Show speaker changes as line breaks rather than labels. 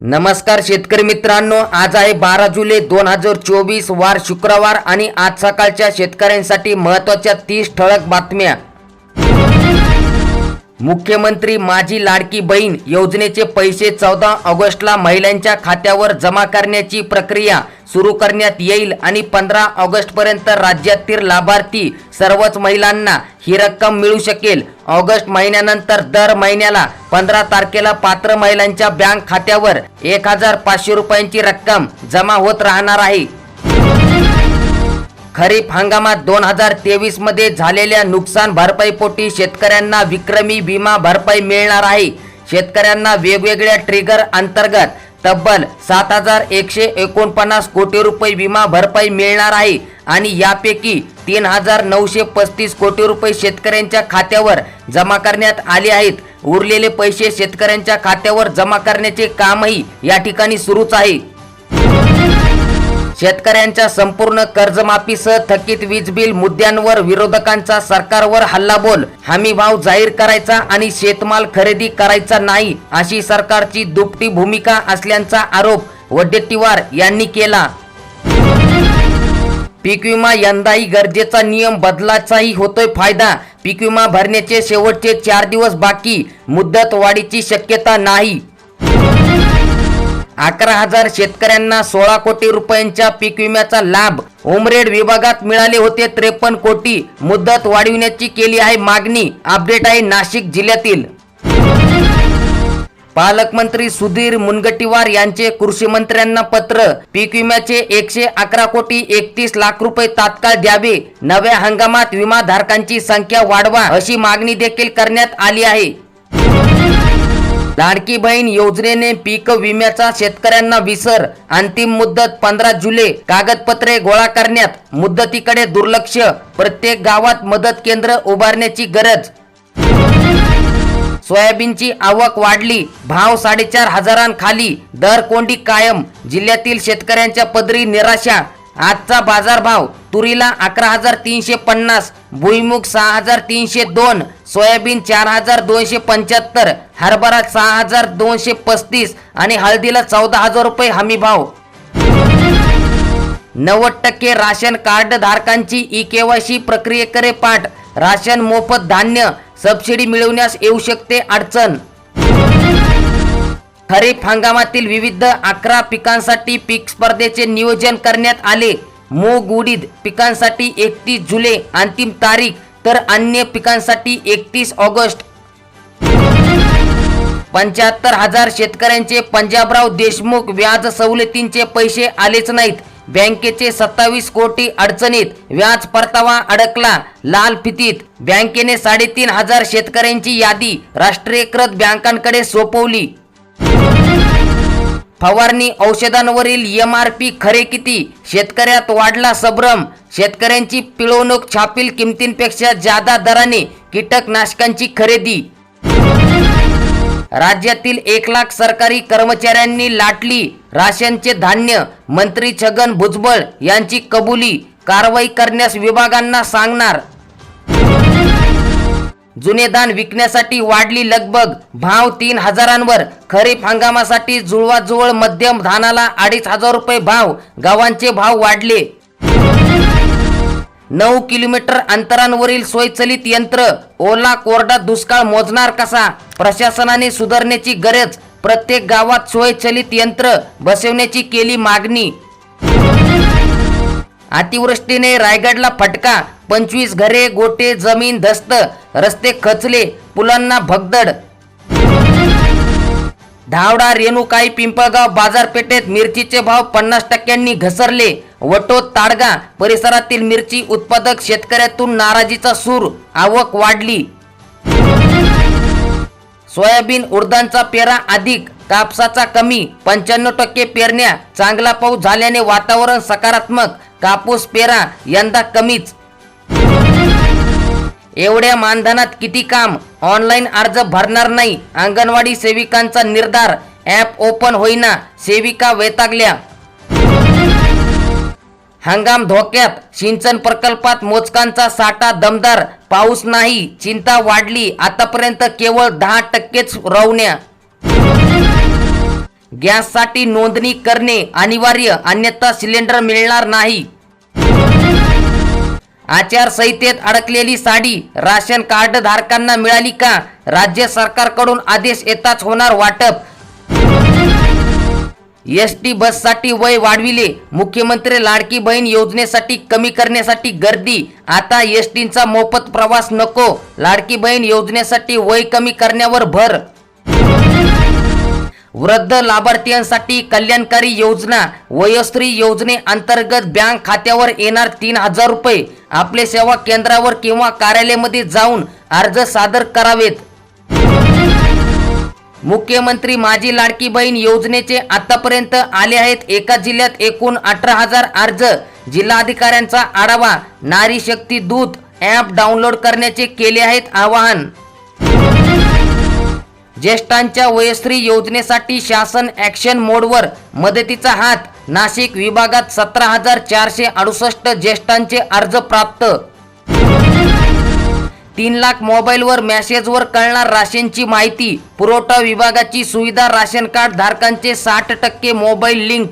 नमस्कार शेतकरी मित्रांनो आज आहे बारा जुलै दोन हजार चोवीस वार शुक्रवार आणि आज सकाळच्या शेतकऱ्यांसाठी महत्त्वाच्या तीस ठळक बातम्या. मुख्यमंत्री माझी लाडकी बहीण योजनेचे पैसे चौदा ऑगस्टला महिलांच्या खात्यावर जमा करण्याची प्रक्रिया. सुरू करण्यात येईल आणि पंधरा ऑगस्टपर्यंत राज्यातील लाभार्थी सर्वच महिलांना ही रक्कम मिळू शकेल. ऑगस्ट महिन्यानंतर दर महिन्याला पंधरा तारखेला पात्र महिलांच्या बँक खात्यावर एक हजार पाचशे रुपयांची रक्कम जमा होत राहणार आहे. खरीप हंगामात दोन हजार तेवीसमध्ये झालेल्या नुकसान भरपाईपोटी शेतकऱ्यांना विक्रमी विमा भरपाई मिळणार आहे. शेतकऱ्यांना वेगवेगळ्या ट्रिगर अंतर्गत तब्बल सात हजार एकशे एकोणपन्नास कोटी रुपये विमा भरपाई मिळणार आहे आणि यापैकी तीन हजार नऊशे पस्तीस कोटी रुपये शेतकऱ्यांच्या खात्यावर जमा करण्यात आले आहेत. उरलेले पैसे शेतकऱ्यांच्या खात्यावर जमा करण्याचे कामही या ठिकाणी सुरूच आहे. शेतकऱ्यांच्या संपूर्ण कर्जमाफीसह थकीत वीज बिल मुद्द्यांवर विरोधकांचा सरकारवर हल्लाबोल. हमी भाव जाहीर करायचा आणि शेतमाल खरेदी करायचा नाही अशी सरकारची दुपटी भूमिका असल्याचा आरोप वडेट्टीवार यांनी केला. पीक विमा यंदाही गरजेचा नियम बदलाचाही होतोय फायदा. पीक विमा भरण्याचे शेवटचे चार दिवस बाकी. मुदत वाढीची शक्यता नाही. अकरा हजार शेतकऱ्यांना सोळा कोटी रुपयांच्या पीक विम्याचा लाभ. उमरेड विभागात मिळाले होते त्रेपन्न कोटी. मुदत वाढविण्याची केली आहे मागणी. अपडेट आहे नाशिक जिल्ह्यातील. पालकमंत्री सुधीर मुनगटीवार यांचे कृषी मंत्र्यांना पत्र. पीक विम्याचे एकशे अकरा कोटी एकतीस लाख रुपये तात्काळ द्यावे. नव्या हंगामात विमाधारकांची संख्या वाढवा अशी मागणी देखील करण्यात आली आहे. लाडकी बहीण योजनेने पीक विम्याचा शेतकऱ्यांना विसर. अंतिम मुदत पंधरा जुलै. कागदपत्रे गोळा करण्यात मुदतीकडे दुर्लक्ष. प्रत्येक गावात मदत केंद्र उभारण्याची गरज. सोयाबीनची आवक वाढली. भाव साडेचार हजारांखाली. दर कोंडी कायम. जिल्ह्यातील शेतकऱ्यांच्या पदरी निराशा. आजचा बाजारभाव तुरीला अकरा हजार तीनशे पन्नास भुईमुग सहा हजार तीनशे दोन सोयाबीन चार हजार दोनशे पंच्याहत्तर हरभरा सहा हजार दोनशे पस्तीस आणि हळदीला चौदा हजार रुपये हमी भाव. नव्वद टक्के राशन कार्ड धारकांची ई केवायसी प्रक्रियेकडे पाठ. राशन मोफत धान्य सबसिडी मिळवण्यास येऊ शकते अडचण. खरीप हंगामातील विविध अकरा पिकांसाठी पीक स्पर्धेचे नियोजन करण्यात आले. मूग उडीद पिकांसाठी एकतीस जुलै अंतिम तारीख तर अन्य पिकांसाठी एकतीस ऑगस्ट. पंच्याहत्तर हजार शेतकऱ्यांचे पंजाबराव देशमुख व्याज सवलतींचे पैसे आलेच नाहीत. बँकेचे सत्तावीस कोटी अडचणीत व्याज परतावा अडकला. लाल फितीत बँकेने साडेतीन हजार शेतकऱ्यांची यादी राष्ट्रीयकृत बँकांकडे सोपवली. फवारणी औषधांवरील एम आर पी खरे किती? शेतकऱ्यात वाढला संभ्रम. शेतकऱ्यांची पिळवणूक छापील किमतींपेक्षा जादा दराने कीटकनाशकांची खरेदी. राज्यातील एक लाख सरकारी कर्मचाऱ्यांनी लाटली राशनचे धान्य. मंत्री छगन भुजबळ यांची कबुली. कारवाई करण्यास विभागांना सांगणार. जुने धान विकण्यासाठी वाढली लगबग. भाव तीन हजारांवर. खरीप हंगामासाठी जुळवाजुळव मध्यम धानाला अडीच हजार रुपये भाव. गावांचे भाव वाढले. नऊ किलोमीटर अंतरांवरील स्वयंचलित यंत्र. ओला कोरडा दुष्काळ मोजणार कसा? प्रशासनाने सुधारण्याची गरज. प्रत्येक गावात स्वयंचलित यंत्र बसवण्याची केली मागणी. अतिवृष्टीने रायगडला फटका. पंचवीस घरे गोटे जमीन धस्त रस्ते खचले पुलांना भगदड. धावडा रेणुकाई पिंपळगाव बाजारपेठेत मिरचीचे भाव पन्नास टक्क्यांनी घसरले. वटोत ताडगा परिसरातील मिरची उत्पादक शेतकऱ्यातून नाराजीचा सूर आवक वाढली. सोयाबीन उडदांचा पेरा अधिक कापसाचा कमी पंच्याण्णव टक्के पेरण्या चांगला पाऊस झाल्याने वातावरण सकारात्मक कापूस पेरा यंदा कमीच. एवढ्या मानधनात किती काम? ऑनलाईन अर्ज भरणार नाही. अंगणवाडी सेविकांचा निर्धार. ॲप ओपन होईना सेविका वैतागल्या. हंगाम धोक्यात. सिंचन प्रकल्पात मोजकांचा साठा दमदार. पाऊस नाही. चिंता वाढली. आतापर्यंत केवळ दहा टक्केच रवण्या. गॅससाठी नोंदणी करणे अनिवार्य अन्यथा सिलेंडर मिळणार नाही. आचारसंहितेत अडकलेली साडी राशन कार्ड धारकांना मिळाली का? राज्य सरकारकडून आदेश येताच होणार वाटप. एस टी बससाठी वय वाढविले. मुख्यमंत्री लाडकी बहीण योजनेसाठी कमी करण्यासाठी गर्दी. आता एस टीचा मोफत प्रवास नको. लाडकी बहीण योजनेसाठी वय कमी करण्यावर भर. वृद्ध लाभार्थ्यांसाठी कल्याणकारी योजना वयोश्री योजने अंतर्गत बँक खात्यावर येणार तीन हजार रुपये. आपले सेवा केंद्रावर किंवा कार्यालयामध्ये जाऊन अर्ज सादर करावेत. मुख्यमंत्री माझी लाडकी बहीण योजनेचे आतापर्यंत आले आहेत. एका जिल्ह्यात एकूण अठरा हजार अर्ज. जिल्हाधिकाऱ्यांचा आढावा नारी शक्ती दूत ॲप डाउनलोड करण्याचे केले आहेत आवाहन. ज्येष्ठांच्या वयस्त्री योजनेसाठी शासन ॲक्शन मोडवर मदतीचा हात नाशिक विभागात सतरा हजार चारशे अडुसष्ट ज्येष्ठांचे अर्ज प्राप्त. तीन लाख मोबाईलवर मॅसेजवर कळणार राशनची माहिती पुरवठा विभागाची सुविधा राशन कार्ड धारकांचे साठ टक्के मोबाईल लिंक